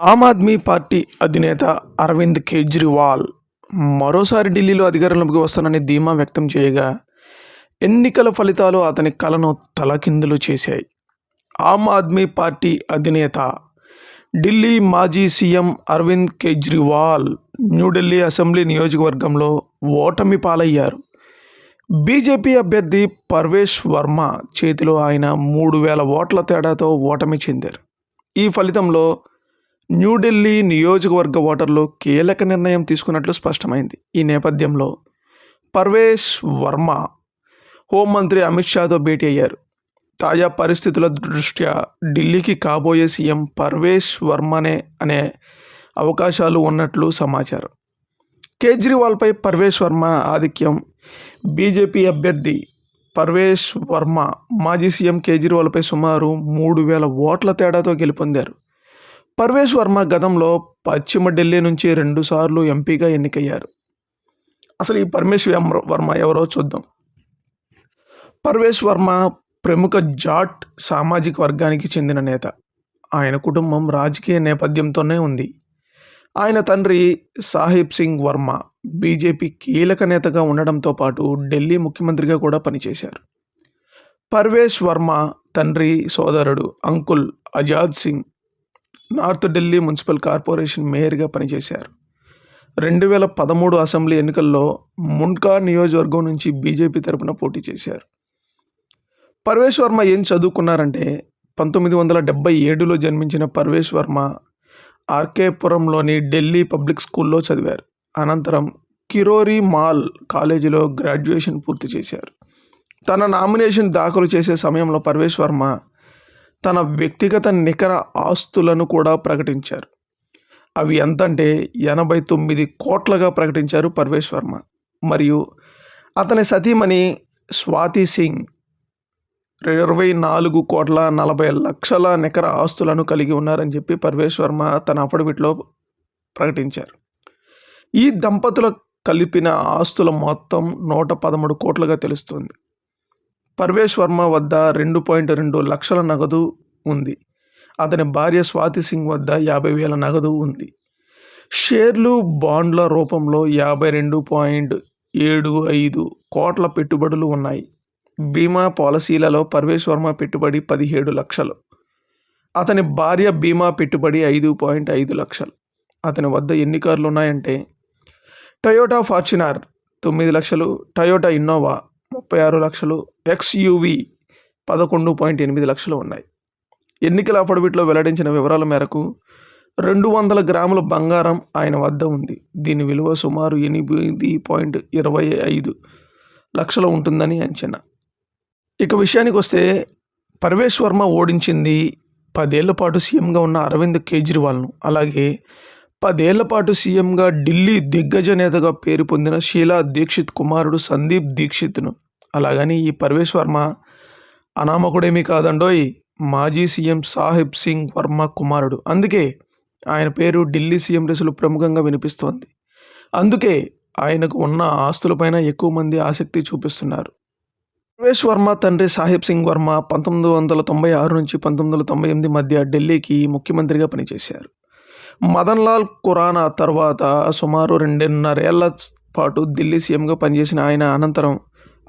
Aam Aadmi party అధినేత అరవింద్ కేజ్రీవాల్ మరోసారి ఢిల్లీలో అధికారంలోకి వస్తానని ధీమా వ్యక్తం చేయగా ఎన్నికల ఫలితాలు అతని కలను తలకిందులు చేశాయి. ఆమ్ ఆద్మీ పార్టీ అధినేత ఢిల్లీ మాజీ సీఎం అరవింద్ కేజ్రీవాల్ న్యూఢిల్లీ అసెంబ్లీ నియోజకవర్గంలో ఓటమి పాలయ్యారు. బీజేపీ అభ్యర్థి పర్వేష్ వర్మ చేతిలో ఆయన మూడు వేల ఓట్ల తేడాతో ఓటమి చెందారు. ఈ ఫలితంలో న్యూఢిల్లీ నియోజకవర్గ ఓటర్లు కీలక నిర్ణయం తీసుకున్నట్లు స్పష్టమైంది. ఈ నేపథ్యంలో పర్వేష్ వర్మ హోంమంత్రి అమిత్ షాతో భేటీ అయ్యారు. తాజా పరిస్థితుల దృష్ట్యా ఢిల్లీకి కాబోయే సీఎం పర్వేష్ వర్మనే అనే అవకాశాలు ఉన్నట్లు సమాచారం. కేజ్రీవాల్పై పర్వేష్ వర్మ ఆధిక్యం. బీజేపీ అభ్యర్థి పర్వేష్ వర్మ మాజీ సీఎం కేజ్రీవాల్పై సుమారు మూడు వేల ఓట్ల తేడాతో గెలుపొందారు. పర్వేష్ వర్మ గతంలో పశ్చిమ ఢిల్లీ నుంచి రెండుసార్లు ఎంపీగా ఎన్నికయ్యారు. అసలు ఈ పరమేశ్ వర్మ ఎవరో చూద్దాం. పర్వేష్ వర్మ ప్రముఖ జాట్ సామాజిక వర్గానికి చెందిన నేత. ఆయన కుటుంబం రాజకీయ నేపథ్యంతోనే ఉంది. ఆయన తండ్రి సాహిబ్ సింగ్ వర్మ బీజేపీ కీలక నేతగా ఉండడంతో పాటు ఢిల్లీ ముఖ్యమంత్రిగా కూడా పనిచేశారు. పర్వేష్ వర్మ తండ్రి సోదరుడు uncle Azad Singh north Delhi municipal corporation మేయర్గా పనిచేశారు. రెండు వేల పదమూడు అసెంబ్లీ ఎన్నికల్లో మున్కా నియోజకవర్గం నుంచి బీజేపీ తరపున పోటీ చేశారు. పర్వేష్ వర్మ ఏం చదువుకున్నారంటే పంతొమ్మిది వందల డెబ్బై ఏడులో జన్మించిన పర్వేష్ వర్మ ఆర్కేపురంలోని ఢిల్లీ పబ్లిక్ స్కూల్లో చదివారు. అనంతరం కిరోరి మాల్ కాలేజీలో గ్రాడ్యుయేషన్ పూర్తి చేశారు. తన నామినేషన్ దాఖలు చేసే సమయంలో పర్వేష్ వర్మ తన వ్యక్తిగత నికర ఆస్తులను కూడా ప్రకటించారు. అవి ఎంతంటే ఎనభై తొమ్మిది కోట్లగా ప్రకటించారు పర్వేష్ వర్మ. మరియు అతని సతీమణి స్వాతి సింగ్ ఇరవై నాలుగు కోట్ల నలభై లక్షల నికర ఆస్తులను కలిగి ఉన్నారని చెప్పి పర్వేష్ వర్మ తన అఫిడవిట్లో ప్రకటించారు. ఈ దంపతుల కలిపిన ఆస్తుల మొత్తం నూట పదమూడు కోట్లుగా తెలుస్తుంది. పర్వేష్ వర్మ వద్ద రెండు పాయింట్ రెండు లక్షల నగదు ఉంది. అతని భార్య స్వాతి సింగ్ వద్ద యాభై వేల నగదు ఉంది. షేర్లు బాండ్ల రూపంలో యాభై రెండు పాయింట్ ఏడు ఐదు కోట్ల పెట్టుబడులు ఉన్నాయి. బీమా పాలసీలలో పర్వేష్ వర్మ పెట్టుబడి పదిహేడు లక్షలు. అతని భార్య బీమా పెట్టుబడి ఐదు పాయింట్ ఐదు లక్షలు. అతని వద్ద ఎన్ని కార్లు ఉన్నాయంటే టయోటా ఫార్చునర్ తొమ్మిది లక్షలు టయోటా ఇన్నోవా ముప్పై ఆరు లక్షలు ఎక్స్యూవి పదకొండు పాయింట్ ఎనిమిది లక్షలు ఉన్నాయి. ఎన్నికల అఫడవిట్లో వెల్లడించిన వివరాల మేరకు రెండు వందల గ్రాముల బంగారం ఆయన వద్ద ఉంది. దీని విలువ సుమారు ఎనిమిది పాయింట్ ఇరవై ఐదు లక్షలు ఉంటుందని అంచనా. ఇక విషయానికి వస్తే పర్వేష్ వర్మ ఓడించింది పదేళ్ళ పాటు సీఎంగా ఉన్న అరవింద్ కేజ్రీవాల్ను. అలాగే పదేళ్ళ పాటు సీఎంగా ఢిల్లీ దిగ్గజ నేతగా పేరు పొందిన షీలా దీక్షిత్ కుమారుడు సందీప్ దీక్షిత్ను. అలాగని ఈ పర్వేష్ వర్మ అనామకుడేమీ కాదండోయ్. మాజీ సీఎం సాహిబ్ సింగ్ వర్మ కుమారుడు. అందుకే ఆయన పేరు ఢిల్లీ సీఎం రేసులు ప్రముఖంగా వినిపిస్తోంది. అందుకే ఆయనకు ఉన్న ఆస్తులపైన ఎక్కువ మంది ఆసక్తి చూపిస్తున్నారు. పర్వేష్ వర్మ తండ్రి సాహిబ్ సింగ్ వర్మ పంతొమ్మిది వందల తొంభై ఆరు నుంచి పంతొమ్మిది వందల తొంభై ఎనిమిది మధ్య ఢిల్లీకి ముఖ్యమంత్రిగా పనిచేశారు. మదన్ లాల్ ఖురానా తర్వాత సుమారు రెండున్నరేళ్ళ పాటు ఢిల్లీ సీఎంగా పనిచేసిన ఆయన అనంతరం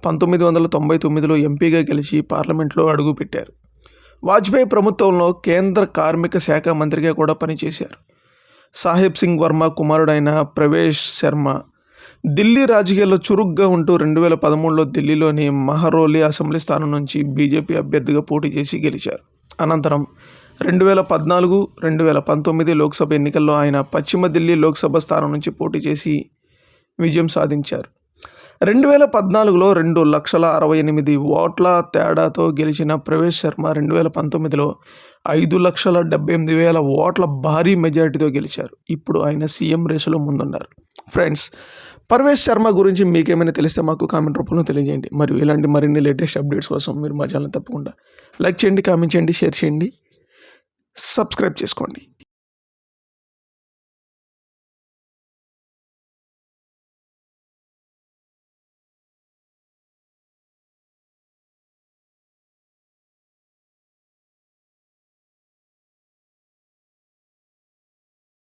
పంతొమ్మిది వందల తొంభై తొమ్మిదిలో ఎంపీగా గెలిచి పార్లమెంట్లో అడుగుపెట్టారు వాజ్పేయి ప్రభుత్వంలో కేంద్ర కార్మిక శాఖ మంత్రిగా కూడా పనిచేశారు. సాహెబ్ సింగ్ వర్మ కుమారుడైన ప్రవేశ్ శర్మ ఢిల్లీ రాజకీయాల్లో చురుగ్గా ఉంటూ రెండు వేల పదమూడులో ఢిల్లీలోని మహరోలి అసెంబ్లీ స్థానం నుంచి బీజేపీ అభ్యర్థిగా పోటీ చేసి గెలిచారు. అనంతరం రెండు వేల పద్నాలుగు రెండు వేల పంతొమ్మిది లోక్సభ ఎన్నికల్లో ఆయన పశ్చిమ ఢిల్లీ లోక్సభ స్థానం నుంచి పోటీ చేసి విజయం సాధించారు. రెండు వేల పద్నాలుగులో రెండు లక్షల అరవై ఎనిమిది ఓట్ల తేడాతో గెలిచిన ప్రవేశ్ శర్మ రెండు వేల పంతొమ్మిదిలో ఐదు లక్షల డెబ్బై ఎనిమిది వేల ఓట్ల భారీ మెజారిటీతో గెలిచారు. ఇప్పుడు ఆయన సీఎం రేసులో ముందున్నారు. ఫ్రెండ్స్ పర్వేష్ శర్మ గురించి మీకేమైనా తెలిస్తే మాకు కామెంట్ రూపంలో తెలియజేయండి. మరియు ఇలాంటి మరిన్ని లేటెస్ట్ అప్డేట్స్ కోసం మీరు మా ఛానల్ తప్పకుండా లైక్ చేయండి కామెంట్ చేయండి షేర్ చేయండి సబ్స్క్రైబ్ చేసుకోండి.